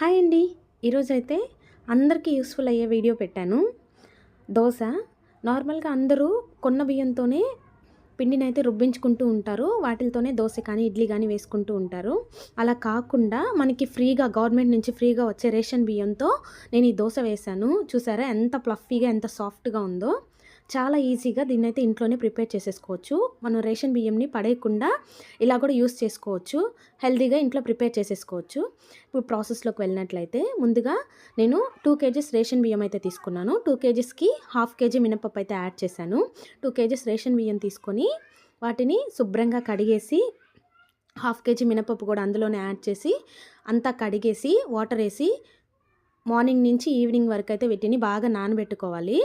Hi అండి. ఈరోజైతే అందరికీ యూస్ఫుల్ అయ్యే వీడియో పెట్టాను. దోశ. నార్మల్గా అందరూ కొన్న బియ్యంతోనే పిండిని అయితే రుబ్బించుకుంటూ ఉంటారు. వాటితోనే దోశ కానీ ఇడ్లీ కానీ వేసుకుంటూ ఉంటారు. అలా కాకుండా మనకి ఫ్రీగా గవర్నమెంట్ నుంచి ఫ్రీగా వచ్చే రేషన్ బియ్యంతో నేను ఈ దోశ వేశాను. చూసారా ఎంత ప్లఫీగా ఎంత సాఫ్ట్గా ఉందో. చాలా ఈజీగా దీన్ని అయితే ఇంట్లోనే ప్రిపేర్ చేసేసుకోవచ్చు. మనం రేషన్ బియ్యంని పడేయకుండా ఇలా కూడా యూస్ చేసుకోవచ్చు. హెల్తీగా ఇంట్లో ప్రిపేర్ చేసేసుకోవచ్చు. ఇప్పుడు ప్రాసెస్లోకి వెళ్ళినట్లయితే ముందుగా నేను టూ కేజీస్ రేషన్ బియ్యం అయితే తీసుకున్నాను. టూ కేజీస్కి హాఫ్ కేజీ మినపప్పు అయితే యాడ్ చేశాను. టూ కేజీస్ రేషన్ బియ్యం తీసుకొని వాటిని శుభ్రంగా కడిగేసి హాఫ్ కేజీ మినపప్పు కూడా అందులోనే యాడ్ చేసి అంతా కడిగేసి వాటర్ వేసి మార్నింగ్ నుంచి ఈవినింగ్ వరకు అయితే వీటిని బాగా నానబెట్టుకోవాలి.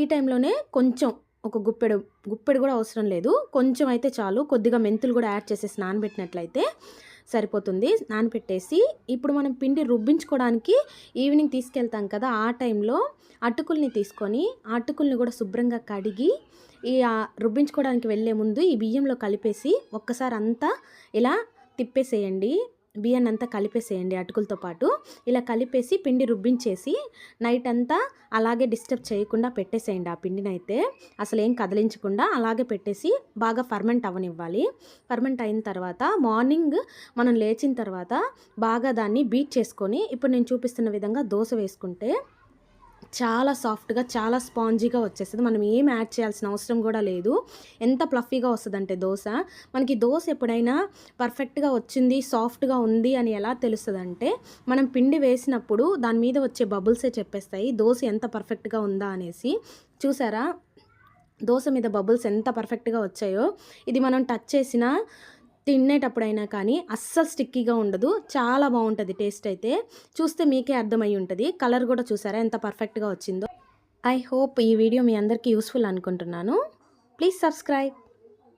ఈ టైంలోనే కొంచెం ఒక గుప్పెడు గుప్పెడు కూడా అవసరం లేదు. కొంచెం అయితే చాలు. కొద్దిగా మెంతులు కూడా యాడ్ చేసేసి నానబెట్టినట్లయితే సరిపోతుంది. నానబెట్టేసి ఇప్పుడు మనం పిండి రుబ్బించుకోవడానికి ఈవినింగ్ తీసుకెళ్తాం కదా ఆ టైంలో అటుకుల్ని తీసుకొని అటుకుల్ని కూడా శుభ్రంగా కడిగి ఈ రుబ్బించుకోవడానికి వెళ్ళే ముందు ఈ బియ్యంలో కలిపేసి ఒక్కసారి అంతా ఇలా తిప్పేసేయండి. బియ్యాన్ని అంతా కలిపేసేయండి అటుకులతో పాటు. ఇలా కలిపేసి పిండి రుబ్బించేసి నైట్ అంతా అలాగే డిస్టర్బ్ చేయకుండా పెట్టేసేయండి ఆ పిండిని అయితే అసలు ఏం కదిలించకుండా అలాగే పెట్టేసి బాగా ఫర్మెంట్ అవ్వనివ్వాలి. ఫర్మెంట్ అయిన తర్వాత మార్నింగ్ మనం లేచిన తర్వాత బాగా దాన్ని బీట్ చేసుకొని ఇప్పుడు నేను చూపిస్తున్న విధంగా దోశ వేసుకుంటే చాలా సాఫ్ట్గా చాలా స్పాంజీగా వచ్చేస్తుంది. మనం ఏం యాడ్ చేయాల్సిన అవసరం కూడా లేదు. ఎంత ప్లఫీగా వస్తుందంటే దోశ. మనకి దోశ ఎప్పుడైనా పర్ఫెక్ట్గా వచ్చింది సాఫ్ట్గా ఉంది అని ఎలా తెలుస్తుందంటే మనం పిండి వేసినప్పుడు దాని మీద వచ్చే బబుల్సే చెప్పేస్తాయి. దోశ ఎంత పర్ఫెక్ట్గా ఉందా అనేసి. చూసారా? దోశ మీద బబుల్స్ ఎంత పర్ఫెక్ట్గా వచ్చాయో. ఇది మనం టచ్ చేసిన తినేటప్పుడైనా కానీ అస్సలు స్టిక్కీగా ఉండదు. చాలా బాగుంటుంది టేస్ట్ అయితే. చూస్తే మీకే అర్థమై ఉంటుంది. కలర్ కూడా చూసారా? ఎంత పర్ఫెక్ట్గా వచ్చిందో. ఐ హోప్ ఈ వీడియో మీ అందరికీ యూస్ఫుల్ అనుకుంటున్నాను. Please subscribe.